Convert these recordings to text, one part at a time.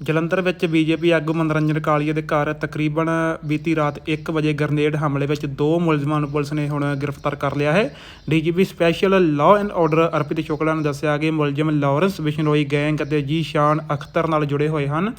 ਜਲੰਧਰ ਵਿੱਚ ਬੀਜੇਪੀ ਆਗੂ ਮਨੋਰੰਜਨ ਕਾਲੀਆ ਦੇ ਘਰ ਤਕਰੀਬਨ ਬੀਤੀ ਰਾਤ 1 ਵਜੇ ਗ੍ਰਨੇਡ ਹਮਲੇ ਵਿੱਚ ਦੋ ਮੁਲਜ਼ਮਾਂ ਨੂੰ ਪੁਲਿਸ ਨੇ ਹੁਣ ਗ੍ਰਿਫਤਾਰ ਕਰ ਲਿਆ ਹੈ। DGP special law and order Arpit Shukla ਨੇ ਦੱਸਿਆ ਕਿ ਮੁਲਜ਼ਮ ਲਾਰੈਂਸ ਬਿਸ਼ਨੋਈ ਗੈਂਗ ਅਤੇ ਜੀ ਸ਼ਾਨ ਅਖਤਰ ਨਾਲ ਜੁੜੇ ਹੋਏ ਹਨ।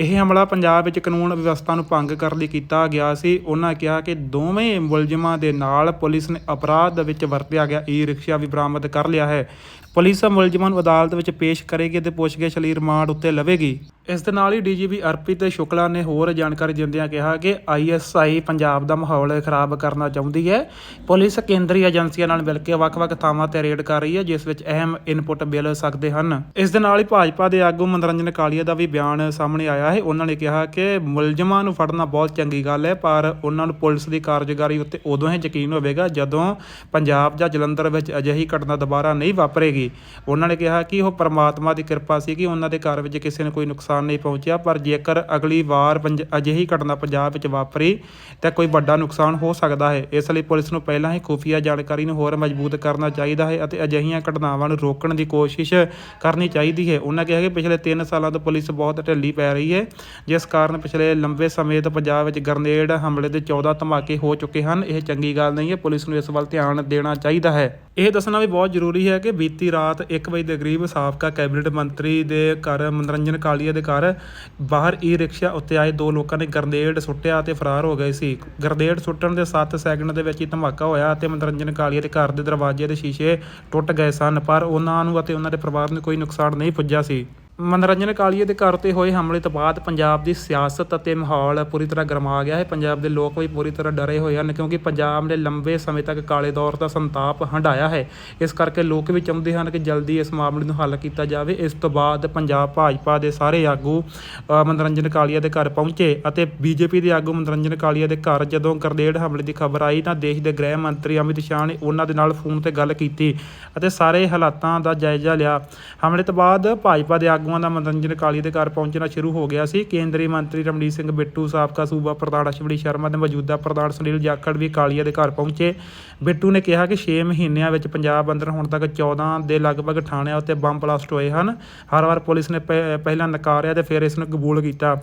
ਇਹ ਹਮਲਾ ਪੰਜਾਬ ਵਿੱਚ ਕਾਨੂੰਨ ਵਿਵਸਥਾ ਨੂੰ ਭੰਗ ਕਰਨ ਲਈ ਕੀਤਾ ਗਿਆ ਸੀ। ਉਹਨਾਂ ਕਿਹਾ ਕਿ ਦੋਵੇਂ ਮੁਲਜ਼ਮਾਂ ਦੇ ਨਾਲ ਪੁਲਿਸ ਨੇ ਅਪਰਾਧ ਵਿੱਚ ਵਰਤਿਆ ਗਿਆ ਈ ਰਿਕਸ਼ਾ ਵੀ ਬਰਾਮਦ ਕਰ ਲਿਆ ਹੈ। ਪੁਲਿਸ ਮੁਲਜ਼ਮਾਂ ਨੂੰ ਅਦਾਲਤ ਵਿੱਚ ਪੇਸ਼ ਕਰੇਗੀ ਤੇ ਪੁੱਛਗਿੱਛ ਲਈ ਰਿਮਾਂਡ ਉੱਤੇ ਲਵੇਗੀ। ਇਸ ਦੇ ਨਾਲ ਹੀ ਡੀਜੀਪੀ ਅਰਪਿਤ ਸ਼ੁਕਲਾ ਨੇ ਹੋਰ ਜਾਣਕਾਰੀ ਦਿੰਦਿਆਂ ਕਿਹਾ ਕਿ ਆਈਐਸਆਈ ਪੰਜਾਬ ਦਾ ਮਾਹੌਲ ਖਰਾਬ ਕਰਨਾ ਚਾਹੁੰਦੀ ਹੈ। ਪੁਲਿਸ ਕੇਂਦਰੀ ਏਜੰਸੀਆਂ ਨਾਲ ਮਿਲ ਕੇ ਵੱਖ-ਵੱਖ ਥਾਵਾਂ ਤੇ ਰੇਡ ਕਰ ਰਹੀ ਹੈ, ਜਿਸ ਵਿੱਚ ਅਹਿਮ ਇਨਪੁਟ ਮਿਲ ਸਕਦੇ ਹਨ। ਇਸ ਦੇ ਨਾਲ ਹੀ ਭਾਜਪਾ ਦੇ ਆਗੂ ਮਨੋਰੰਜਨ ਕਾਲੀਆ ਦਾ ਵੀ ਬਿਆਨ ਸਾਹਮਣੇ ਆਇਆ ਹੈ। ਉਹਨਾਂ ਨੇ ਕਿਹਾ ਕਿ ਮੁਲਜ਼ਮਾਂ ਨੂੰ ਫੜਨਾ ਬਹੁਤ ਚੰਗੀ ਗੱਲ ਹੈ, ਪਰ ਉਹਨਾਂ ਨੂੰ ਪੁਲਿਸ ਦੀ ਕਾਰਜਕਾਰੀ ਉੱਤੇ ਉਦੋਂ ਹੀ ਯਕੀਨ ਹੋਵੇਗਾ ਜਦੋਂ ਪੰਜਾਬ ਜਾਂ ਜਲੰਧਰ ਵਿੱਚ ਅਜਿਹੀ ਘਟਨਾ ਦੁਬਾਰਾ ਨਹੀਂ ਵਾਪਰੇਗੀ। ਉਹਨਾਂ ਨੇ ਕਿਹਾ ਕਿ ਉਹ ਪਰਮਾਤਮਾ ਦੀ ਕਿਰਪਾ ਸੀ ਕਿ ਉਹਨਾਂ ਦੇ ਘਰ ਵਿੱਚ ਕਿਸੇ ਨੂੰ ਕੋਈ ਨੁਕਸਾਨ ਨਹੀਂ ਪਹੁੰਚਿਆ, ਪਰ ਜੇਕਰ ਅਗਲੀ ਵਾਰ ਪੰਜ- ਅਜਿਹੀ ਘਟਨਾ ਪੰਜਾਬ ਵਿੱਚ ਵਾਪਰੀ, ਤਾਂ ਕੋਈ ਵੱਡਾ ਨੁਕਸਾਨ ਹੋ ਸਕਦਾ ਹੈ। ਇਸ ਲਈ ਪੁਲਿਸ ਨੂੰ ਪਹਿਲਾਂ ਹੀ ਖੁਫੀਆ ਜਾਣਕਾਰੀ ਨੂੰ ਹੋਰ ਮਜ਼ਬੂਤ ਕਰਨਾ ਚਾਹੀਦਾ ਹੈ ਅਤੇ ਅਜਿਹੀਆਂ ਘਟਨਾਵਾਂ ਨੂੰ ਰੋਕਣ ਦੀ ਕੋਸ਼ਿਸ਼ ਕਰਨੀ ਚਾਹੀਦੀ ਹੈ। ਉਹਨਾਂ ਕਿਹਾ ਕਿ ਪਿਛਲੇ 3 ਸਾਲਾਂ ਤੋਂ ਪੁਲਿਸ ਬਹੁਤ ਢਿੱਲੀ ਪੈ ਰਹੀ ਹੈ, ਜਿਸ ਕਾਰਨ ਪਿਛਲੇ ਲੰਬੇ ਸਮੇਂ ਤੋਂ ਪੰਜਾਬ ਵਿੱਚ ਗਰਨੇਡ ਹਮਲੇ ਦੇ 14 ਧਮਾਕੇ ਹੋ ਚੁੱਕੇ ਹਨ। ਇਹ ਚੰਗੀ ਗੱਲ ਨਹੀਂ ਹੈ। ਪੁਲਿਸ ਨੂੰ ਇਸ ਵੱਲ ਧਿਆਨ ਦੇਣਾ ਚਾਹੀਦਾ ਹੈ। ਇਹ ਦੱਸਣਾ ਵੀ ਬਹੁਤ ਜ਼ਰੂਰੀ ਹੈ ਕਿ ਬੀਤੀ ਰਾਤ 1 ਵਜੇ ਦੇ ਕਰੀਬ ਸਾਬਕਾ ਕੈਬਨਿਟ ਮੰਤਰੀ ਦੇ ਘਰ ਮਨੋਰੰਜਨ ਕਾਲੀਆ ਦੇ ਘਰ ਬਾਹਰ ਈ ਰਿਕਸ਼ਾ ਉੱਤੇ ਆਏ ਦੋ ਲੋਕਾਂ ਨੇ ਗਰਨੇਡ ਸੁੱਟਿਆ ਅਤੇ ਫਰਾਰ ਹੋ ਗਏ ਸੀ। ਗਰਨੇਡ ਸੁੱਟਣ ਦੇ 7 ਸੈਕਿੰਡ ਦੇ ਵਿੱਚ ਹੀ ਧਮਾਕਾ ਹੋਇਆ ਅਤੇ ਮਨੋਰੰਜਨ ਕਾਲੀਆ ਦੇ ਘਰ ਦੇ ਦਰਵਾਜ਼ੇ ਦੇ ਸ਼ੀਸ਼ੇ ਟੁੱਟ ਗਏ ਸਨ, ਪਰ ਉਹਨਾਂ ਨੂੰ ਅਤੇ ਉਹਨਾਂ ਦੇ ਪਰਿਵਾਰ ਨੂੰ ਕੋਈ ਨੁਕਸਾਨ ਨਹੀਂ ਪੁੱਜਾ ਸੀ। ਮਨੋਰੰਜਨ ਕਾਲੀਆ ਦੇ ਘਰ ਤੇ ਹੋਏ ਹਮਲੇ ਤੋਂ ਬਾਅਦ ਪੰਜਾਬ ਦੀ ਸਿਆਸਤ ਅਤੇ ਮਾਹੌਲ ਪੂਰੀ ਤਰ੍ਹਾਂ ਗਰਮਾ ਗਿਆ ਹੈ। ਪੰਜਾਬ ਦੇ ਲੋਕ ਵੀ ਪੂਰੀ ਤਰ੍ਹਾਂ ਡਰੇ ਹੋਏ ਹਨ ਕਿਉਂਕਿ ਪੰਜਾਬ ਨੇ ਲੰਬੇ ਸਮੇਂ ਤੱਕ ਕਾਲੇ ਦੌਰ ਦਾ ਸੰਤਾਪ ਹੰਢਾਇਆ ਹੈ। ਇਸ ਕਰਕੇ ਲੋਕ ਵੀ ਚਾਹੁੰਦੇ ਹਨ ਕਿ ਜਲਦੀ ਇਸ ਮਾਮਲੇ ਨੂੰ ਹੱਲ ਕੀਤਾ ਜਾਵੇ। ਇਸ ਤੋਂ ਬਾਅਦ ਪੰਜਾਬ ਭਾਜਪਾ ਦੇ ਸਾਰੇ ਆਗੂ ਮਨੋਰੰਜਨ ਕਾਲੀਆ ਦੇ ਘਰ ਪਹੁੰਚੇ ਅਤੇ ਬੀਜੇਪੀ ਦੇ ਆਗੂ, ਮਨੋਰੰਜਨ ਕਾਲੀਆ ਦੇ ਘਰ ਜਦੋਂ ਗਰਦੇੜ ਹਮਲੇ ਦੀ ਖਬਰ ਆਈ ਤਾਂ ਦੇਸ਼ ਦੇ ਗ੍ਰਹਿ ਮੰਤਰੀ ਅਮਿਤ ਸ਼ਾਹ ਨੇ ਉਹਨਾਂ ਦੇ ਨਾਲ ਫੋਨ ਤੇ ਗੱਲ ਕੀਤੀ ਅਤੇ ਸਾਰੇ ਹਾਲਾਤਾਂ ਦਾ ਜਾਇਜ਼ਾ ਲਿਆ। ਹਮਲੇ ਤੋਂ ਬਾਅਦ ਭਾਜਪਾ ਦੇ ਆਗੂਆਂ ਦਾ ਮਨੋਰੰਜਨ ਕਾਲੀਆ ਦੇ ਘਰ ਪਹੁੰਚਣਾ ਸ਼ੁਰੂ ਹੋ ਗਿਆ ਸੀ। ਕੇਂਦਰੀ ਮੰਤਰੀ ਰਮਨੀਤ ਸਿੰਘ ਬਿੱਟੂ, ਸਾਬਕਾ ਸੂਬਾ ਪ੍ਰਧਾਨ ਅਸ਼ਵਨੀ ਸ਼ਰਮਾ ਤੇ ਮੌਜੂਦਾ ਪ੍ਰਧਾਨ ਸੁਨੀਲ ਜਾਖੜ ਵੀ ਕਾਲੀਆ ਦੇ ਘਰ ਪਹੁੰਚੇ। ਬਿੱਟੂ ਨੇ ਕਿਹਾ ਕਿ 6 ਮਹੀਨਿਆਂ ਵਿੱਚ ਪੰਜਾਬ ਅੰਦਰ ਹੁਣ ਤੱਕ 14 ਦੇ ਲਗਭਗ ਥਾਣਿਆਂ ਉੱਤੇ ਬੰਬ ਬਲਾਸਟ ਹੋਏ ਹਨ। ਹਰ ਵਾਰ ਪੁਲਿਸ ਨੇ ਪਹਿਲਾਂ ਨਕਾਰਿਆ ਤੇ ਫਿਰ ਇਸ ਨੂੰ ਕਬੂਲ ਕੀਤਾ।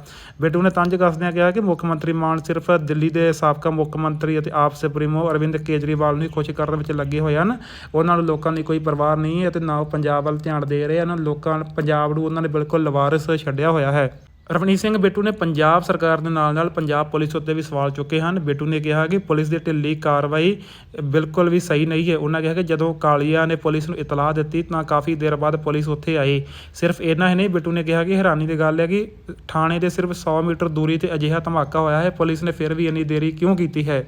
ਬਿੱਟੂ ਨੇ ਤੰਜ ਕੱਸਦਿਆਂ ਕਿਹਾ ਕਿ ਮੁੱਖ ਮੰਤਰੀ ਮਾਨ ਸਿਰਫ ਦਿੱਲੀ ਦੇ ਸਾਬਕਾ ਮੁੱਖ ਮੰਤਰੀ ਅਤੇ ਆਪ ਸੁਪਰੀਮੋ ਅਰਵਿੰਦ ਕੇਜਰੀਵਾਲ ਨੂੰ ਖੁਸ਼ ਕਰਨ ਵਿੱਚ ਲੱਗੇ ਹੋਏ ਹਨ। ਉਹਨਾਂ ਨੂੰ ਲੋਕਾਂ ਦੀ ਕੋਈ ਪਰਵਾਹ ਨਹੀਂ ਹੈ ਅਤੇ ਨਾ ਉਹ ਪੰਜਾਬ ਵੱਲ ਧਿਆਨ ਦੇ ਰਹੇ ਹਨ। ਲੋਕਾਂ ਪੰਜਾਬ ਨੂੰ ਉਹਨਾਂ ਨੇ ਬਿਲਕੁਲ ਲਵਾਰਸ ਛੱਡਿਆ ਹੋਇਆ ਹੈ। ਰਵਨੀਤ ਸਿੰਘ ਬਿੱਟੂ ਨੇ ਪੰਜਾਬ ਸਰਕਾਰ ਦੇ ਨਾਲ ਨਾਲ ਪੰਜਾਬ ਪੁਲਿਸ ਉੱਤੇ ਵੀ ਸਵਾਲ ਚੁੱਕੇ ਹਨ। ਬਿੱਟੂ ਨੇ ਕਿਹਾ ਕਿ ਪੁਲਿਸ ਦੀ ਢਿੱਲੀ ਕਾਰਵਾਈ ਬਿਲਕੁਲ ਵੀ ਸਹੀ ਨਹੀਂ ਹੈ। ਉਹਨਾਂ ਕਿਹਾ ਕਿ ਜਦੋਂ ਕਾਲੀਆ ਨੇ ਪੁਲਿਸ ਨੂੰ ਇਤਲਾਹ ਦਿੱਤੀ ਤਾਂ ਕਾਫੀ ਦੇਰ ਬਾਅਦ ਪੁਲਿਸ ਉੱਥੇ ਆਈ। ਸਿਰਫ ਇੰਨਾ ਹੀ ਨਹੀਂ, ਬਿੱਟੂ ਨੇ ਕਿਹਾ ਕਿ ਹੈਰਾਨੀ ਦੀ ਗੱਲ ਹੈ ਕਿ ਥਾਣੇ ਦੇ ਸਿਰਫ 100 ਮੀਟਰ ਦੂਰੀ ਤੇ ਅਜਿਹਾ ਧਮਾਕਾ ਹੋਇਆ ਹੈ। ਪੁਲਿਸ ਨੇ ਫਿਰ ਵੀ ਇੰਨੀ ਦੇਰੀ ਕਿਉਂ ਕੀਤੀ ਹੈ?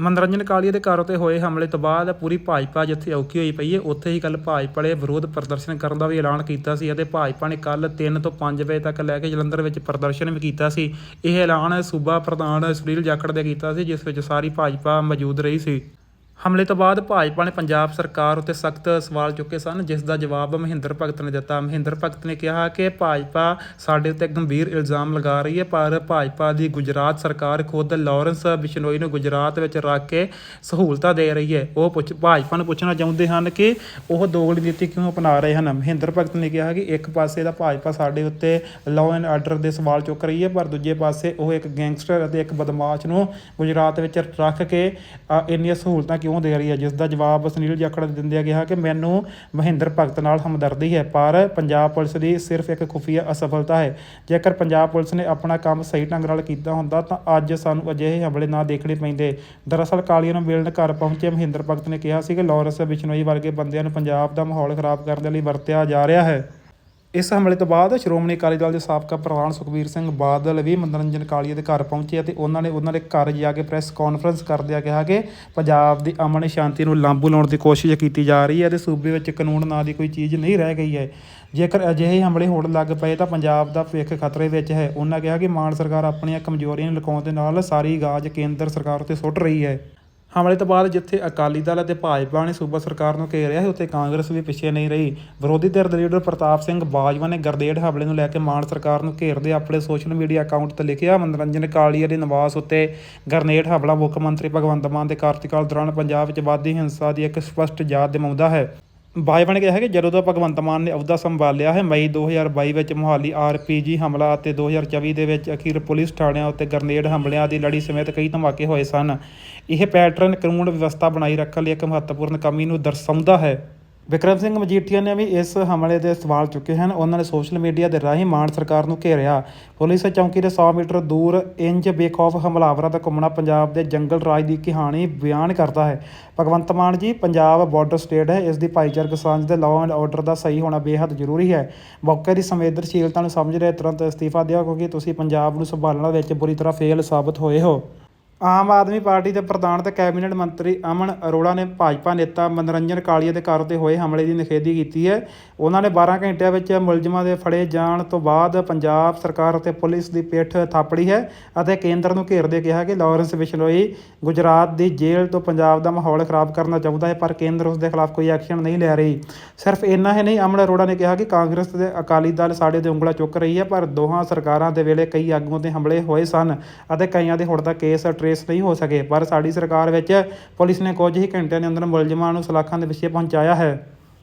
ਮਨੋਰੰਜਨ ਕਾਲੀਆ ਦੇ ਘਰ ਉਤੇ ਹੋਏ ਹਮਲੇ ਤੋਂ ਬਾਅਦ ਪੂਰੀ ਭਾਜਪਾ ਜਿੱਥੇ ਔਖੀ ਹੋਈ ਪਈ ਹੈ ਉੱਥੇ ਹੀ ਕੱਲ ਭਾਜਪਾ ਨੇ ਵਿਰੋਧ ਪ੍ਰਦਰਸ਼ਨ ਕਰਨ ਦਾ ਵੀ ਐਲਾਨ ਕੀਤਾ ਸੀ ਅਤੇ ਭਾਜਪਾ ਨੇ ਕੱਲ 3 ਤੋਂ 5 ਵਜੇ ਤੱਕ ਲੈ ਕੇ ਜਲੰਧਰ ਵਿੱਚ ਪ੍ਰਦਰਸ਼ਨ ਵੀ ਕੀਤਾ ਸੀ। ਇਹ ਐਲਾਨ ਸੂਬਾ ਪ੍ਰਧਾਨ ਸੁਨੀਲ ਜਾਖੜ ਦੇ ਕੀਤਾ ਸੀ, ਜਿਸ ਵਿੱਚ ਸਾਰੀ ਭਾਜਪਾ ਮੌਜੂਦ ਰਹੀ ਸੀ। ਹਮਲੇ ਤੋਂ ਬਾਅਦ ਭਾਜਪਾ ਨੇ ਪੰਜਾਬ ਸਰਕਾਰ ਉੱਤੇ ਸਖਤ ਸਵਾਲ ਚੁੱਕੇ ਸਨ, ਜਿਸ ਦਾ ਜਵਾਬ ਮਹਿੰਦਰ ਭਗਤ ਨੇ ਦਿੱਤਾ। ਮਹਿੰਦਰ ਭਗਤ ਨੇ ਕਿਹਾ ਕਿ ਭਾਜਪਾ ਸਾਡੇ ਉੱਤੇ ਗੰਭੀਰ ਇਲਜ਼ਾਮ ਲਗਾ ਰਹੀ ਹੈ, ਪਰ ਭਾਜਪਾ ਦੀ ਗੁਜਰਾਤ ਸਰਕਾਰ ਖੁਦ ਲਾਰੈਂਸ ਬਿਸ਼ਨੋਈ ਨੂੰ ਗੁਜਰਾਤ ਵਿੱਚ ਰੱਖ ਕੇ ਸਹੂਲਤਾਂ ਦੇ ਰਹੀ ਹੈ। ਉਹ ਪੁੱਛ, ਭਾਜਪਾ ਨੂੰ ਪੁੱਛਣਾ ਚਾਹੁੰਦੇ ਹਨ ਕਿ ਉਹ ਦੋਗਲੀ ਨੀਤੀ ਕਿਉਂ ਅਪਣਾ ਰਹੇ ਹਨ? ਮਹਿੰਦਰ ਭਗਤ ਨੇ ਕਿਹਾ ਕਿ ਇੱਕ ਪਾਸੇ ਦਾ ਭਾਜਪਾ ਸਾਡੇ ਉੱਤੇ ਲਾਅ ਐਂਡ ਆਰਡਰ ਦੇ ਸਵਾਲ ਚੁੱਕ ਰਹੀ ਹੈ, ਪਰ ਦੂਜੇ ਪਾਸੇ ਉਹ ਇੱਕ ਗੈਂਗਸਟਰ ਅਤੇ ਇੱਕ ਬਦਮਾਸ਼ ਨੂੰ ਗੁਜਰਾਤ ਵਿੱਚ ਰੱਖ ਕੇ ਇੰਨੀਆਂ ਸਹੂਲਤਾਂ ਕਿਉਂ ਦੇ ਰਹੀ ਹੈ? ਜਿਸ ਦਾ ਜਵਾਬ ਸੁਨੀਲ ਜਾਖੜ ਨੇ ਦਿੰਦਿਆਂ ਕਿਹਾ ਕਿ ਮੈਨੂੰ ਮਹਿੰਦਰ ਭਗਤ ਨਾਲ ਹਮਦਰਦੀ ਹੈ, ਪਰ ਪੰਜਾਬ ਪੁਲਿਸ ਦੀ ਸਿਰਫ ਇੱਕ ਖੁਫੀਆ ਅਸਫਲਤਾ ਹੈ। ਜੇਕਰ ਪੰਜਾਬ ਪੁਲਿਸ ਨੇ ਆਪਣਾ ਕੰਮ ਸਹੀ ਢੰਗ ਨਾਲ ਕੀਤਾ ਹੁੰਦਾ, ਤਾਂ ਅੱਜ ਸਾਨੂੰ ਅਜਿਹੇ ਹਮਲੇ ਨਾ ਦੇਖਣੇ ਪੈਂਦੇ। ਦਰਅਸਲ ਕਾਲੀਆ ਨੂੰ ਮਿਲਣ ਘਰ ਪਹੁੰਚੇ ਮਹਿੰਦਰ ਭਗਤ ਨੇ ਕਿਹਾ ਸੀ ਕਿ ਲਾਰੈਂਸ ਬਿਸ਼ਨੋਈ ਵਰਗੇ ਬੰਦਿਆਂ ਨੂੰ ਪੰਜਾਬ ਦਾ ਮਾਹੌਲ ਖਰਾਬ ਕਰਨ ਦੇ ਲਈ ਵਰਤਿਆ ਜਾ ਰਿਹਾ ਹੈ। ਇਸ ਹਮਲੇ ਤੋਂ ਬਾਅਦ ਸ਼੍ਰੋਮਣੀ ਅਕਾਲੀ ਦਲ ਦੇ ਸਾਬਕਾ ਪ੍ਰਧਾਨ ਸੁਖਬੀਰ ਸਿੰਘ ਬਾਦਲ ਵੀ ਮਨੋਰੰਜਨ ਕਾਲੀਆ ਦੇ ਘਰ ਪਹੁੰਚੇ ਅਤੇ ਉਹਨਾਂ ਨੇ ਉਹਨਾਂ ਦੇ ਘਰ ਜਾ ਕੇ ਪ੍ਰੈਸ ਕਾਨਫਰੰਸ ਕਰਦਿਆਂ ਕਿਹਾ ਕਿ ਪੰਜਾਬ ਦੀ ਅਮਨ ਸ਼ਾਂਤੀ ਨੂੰ ਲਾਂਬੂ ਲਾਉਣ ਦੀ ਕੋਸ਼ਿਸ਼ ਕੀਤੀ ਜਾ ਰਹੀ ਹੈ ਤੇ ਸੂਬੇ ਵਿੱਚ ਕਾਨੂੰਨ ਨਾਂ ਦੀ ਕੋਈ ਚੀਜ਼ ਨਹੀਂ ਰਹਿ ਗਈ ਹੈ। ਜੇਕਰ ਅਜਿਹੇ ਹਮਲੇ ਹੋਣ ਲੱਗ ਪਏ ਤਾਂ ਪੰਜਾਬ ਦਾ ਭਵਿੱਖ ਖਤਰੇ ਵਿੱਚ ਹੈ। ਉਹਨਾਂ ਕਿਹਾ ਕਿ ਮਾਨ ਸਰਕਾਰ ਆਪਣੀਆਂ ਕਮਜ਼ੋਰੀਆਂ ਨੂੰ ਲੁਕਾਉਣ ਦੇ ਨਾਲ ਸਾਰੀ ਗਾਜ ਕੇਂਦਰ ਸਰਕਾਰ ਉੱਤੇ ਸੁੱਟ ਰਹੀ ਹੈ। ਹਮਲੇ ਤੋਂ ਬਾਅਦ ਜਿੱਥੇ ਅਕਾਲੀ ਦਲ ਅਤੇ ਭਾਜਪਾ ਨੇ ਸੂਬਾ ਸਰਕਾਰ ਨੂੰ ਘੇਰਿਆ ਹੈ ਉੱਥੇ ਕਾਂਗਰਸ ਵੀ ਪਿੱਛੇ ਨਹੀਂ ਰਹੀ। ਵਿਰੋਧੀ ਧਿਰ ਦੇ ਲੀਡਰ ਪ੍ਰਤਾਪ ਸਿੰਘ ਬਾਜਵਾ ਨੇ ਗਰਦੇੜ ਹਮਲੇ ਨੂੰ ਲੈ ਕੇ ਮਾਨ ਸਰਕਾਰ ਨੂੰ ਘੇਰਦੇ ਆਪਣੇ ਸੋਸ਼ਲ ਮੀਡੀਆ ਅਕਾਊਂਟ ਤੇ ਲਿਖਿਆ, ਮਨੋਰੰਜਨ ਕਾਲੀਆ ਦੇ ਨਿਵਾਸ ਉੱਤੇ ਗਰਨੇਡ ਹਮਲਾ, ਮੁੱਖ ਮੰਤਰੀ ਭਗਵੰਤ ਮਾਨ ਦੇ ਕਾਰਜਕਾਲ ਦੌਰਾਨ ਪੰਜਾਬ ਵਿੱਚ ਵਾਧੀ ਹਿੰਸਾ ਦੀ ਇੱਕ ਸਪਸ਼ਟ ਯਾਦ ਦਿਵਾਉਂਦਾ ਹੈ। ਬਾਈਬਲ ਨੇ ਕਿਹਾ ਹੈ ਕਿ ਜਦੋਂ ਤੋਂ ਭਗਵੰਤ ਮਾਨ ਨੇ ਅਹੁਦਾ ਸੰਭਾਲਿਆ ਹੈ, ਮਈ 2022 ਵਿੱਚ ਮੁਹਾਲੀ ਆਰਪੀਜੀ ਹਮਲਾ ਅਤੇ 2024 ਦੇ ਵਿੱਚ ਅਖੀਰ ਪੁਲਿਸ ਥਾਣਿਆਂ ਉੱਤੇ ਗ੍ਰਨੇਡ ਹਮਲਿਆਂ ਦੀ ਲੜੀ ਸਮੇਤ ਕਈ ਧਮਾਕੇ ਹੋਏ ਸਨ। ਇਹ ਪੈਟਰਨ ਕਾਨੂੰਨ ਵਿਵਸਥਾ ਬਣਾਈ ਰੱਖਣ ਲਈ ਇੱਕ ਮਹੱਤਵਪੂਰਨ ਕਮੀ ਨੂੰ ਦਰਸਾਉਂਦਾ ਹੈ। ਵਿਕਰਮ ਸਿੰਘ ਮਜੀਠੀਆ ਨੇ ਵੀ ਇਸ ਹਮਲੇ ਦੇ ਸਵਾਲ ਚੁੱਕੇ ਹਨ। ਉਹਨਾਂ ਨੇ ਸੋਸ਼ਲ ਮੀਡੀਆ ਦੇ ਰਾਹੀਂ ਮਾਨ ਸਰਕਾਰ ਨੂੰ ਘੇਰਿਆ। ਪੁਲਿਸ ਚੌਂਕੀ ਦੇ 100 ਮੀਟਰ ਦੂਰ ਇੰਜ ਬੇਖੌਫ ਹਮਲਾਵਰਾਂ ਦਾ ਘੁੰਮਣਾ ਪੰਜਾਬ ਦੇ ਜੰਗਲ ਰਾਜ ਦੀ ਕਹਾਣੀ ਬਿਆਨ ਕਰਦਾ ਹੈ। ਭਗਵੰਤ ਮਾਨ ਜੀ, ਪੰਜਾਬ ਬਾਰਡਰ ਸਟੇਟ ਹੈ। ਇਸ ਦੀ ਭਾਈਚਾਰਕ ਸਾਂਝ ਤੇ ਲਾਅ ਐਂਡ ਆਰਡਰ ਦਾ ਸਹੀ ਹੋਣਾ ਬੇहद ਜ਼ਰੂਰੀ ਹੈ। ਮੌਕੇ ਦੀ ਸੰਵੇਦਨਸ਼ੀਲਤਾ ਨੂੰ ਸਮਝ ਰਹੇ ਤੁਰੰਤ ਅਸਤੀਫਾ ਦਿਓ, ਕਿਉਂਕਿ ਤੁਸੀਂ ਪੰਜਾਬ ਨੂੰ ਸੰਭਾਲਣ ਵਿੱਚ ਬੁਰੀ ਤਰ੍ਹਾਂ ਫੇਲ ਸਾਬਤ ਹੋਏ ਹੋ। ਆਮ ਆਦਮੀ ਪਾਰਟੀ ਦੇ ਪ੍ਰਧਾਨ ਤੇ ਕੈਬਨਿਟ ਮੰਤਰੀ ਅਮਨ ਅਰੋੜਾ ਨੇ ਭਾਜਪਾ ਨੇਤਾ ਮਨੋਰੰਜਨ ਕਾਲੀਆ ਦੇ ਘਰ ਤੇ ਹੋਏ ਹਮਲੇ ਦੀ ਨਿਖੇਧੀ ਕੀਤੀ ਹੈ। ਉਹਨਾਂ ਨੇ 12 ਘੰਟਿਆਂ ਵਿੱਚ ਮੁਲਜ਼ਮਾਂ ਦੇ ਫੜੇ ਜਾਣ ਤੋਂ ਬਾਅਦ ਪੰਜਾਬ ਸਰਕਾਰ ਅਤੇ ਪੁਲਿਸ ਦੀ ਪਿੱਠ ਥਾਪੜੀ ਹੈ ਅਤੇ ਕੇਂਦਰ ਨੂੰ ਘੇਰਦੇ ਕਿਹਾ ਕਿ ਲਾਰੈਂਸ ਬਿਸ਼ਨੋਈ ਗੁਜਰਾਤ ਦੀ ਜੇਲ੍ਹ ਤੋਂ ਪੰਜਾਬ ਦਾ ਮਾਹੌਲ ਖਰਾਬ ਕਰਨਾ ਚਾਹੁੰਦਾ ਹੈ, ਪਰ ਕੇਂਦਰ ਉਸ ਦੇ ਖਿਲਾਫ ਕੋਈ ਐਕਸ਼ਨ ਨਹੀਂ ਲੈ ਰਹੀ। ਸਿਰਫ ਇੰਨਾ ਹੀ ਨਹੀਂ, ਅਮਨ ਅਰੋੜਾ ਨੇ ਕਿਹਾ ਕਿ ਕਾਂਗਰਸ ਤੇ ਅਕਾਲੀ ਦਲ ਸਾਡੇ ਤੇ ਉਂਗਲਾ ਚੁੱਕ ਰਹੀ ਹੈ, ਪਰ ਦੋਹਾਂ ਸਰਕਾਰਾਂ ਦੇ ਵੇਲੇ ਕਈ ਆਗੂਆਂ ਤੇ ਹਮਲੇ ਹੋਏ ਸਨ ਅਤੇ ਕਈਆਂ ਦੇ ਹੁਣ ਤੱਕ ਕੇਸ ਟਰੇਸ ਨਹੀਂ ਹੋ ਸਕੇ। ਪਰ ਸਾਡੀ ਸਰਕਾਰ ਵਿੱਚ ਪੁਲਿਸ ਨੇ ਕੁਝ ਹੀ ਘੰਟਿਆਂ ਦੇ ਅੰਦਰ ਮੁਲਜ਼ਮਾਂ ਨੂੰ ਸਲਾਖਾਂ ਦੇ ਪਿੱਛੇ ਪਹੁੰਚਾਇਆ ਹੈ।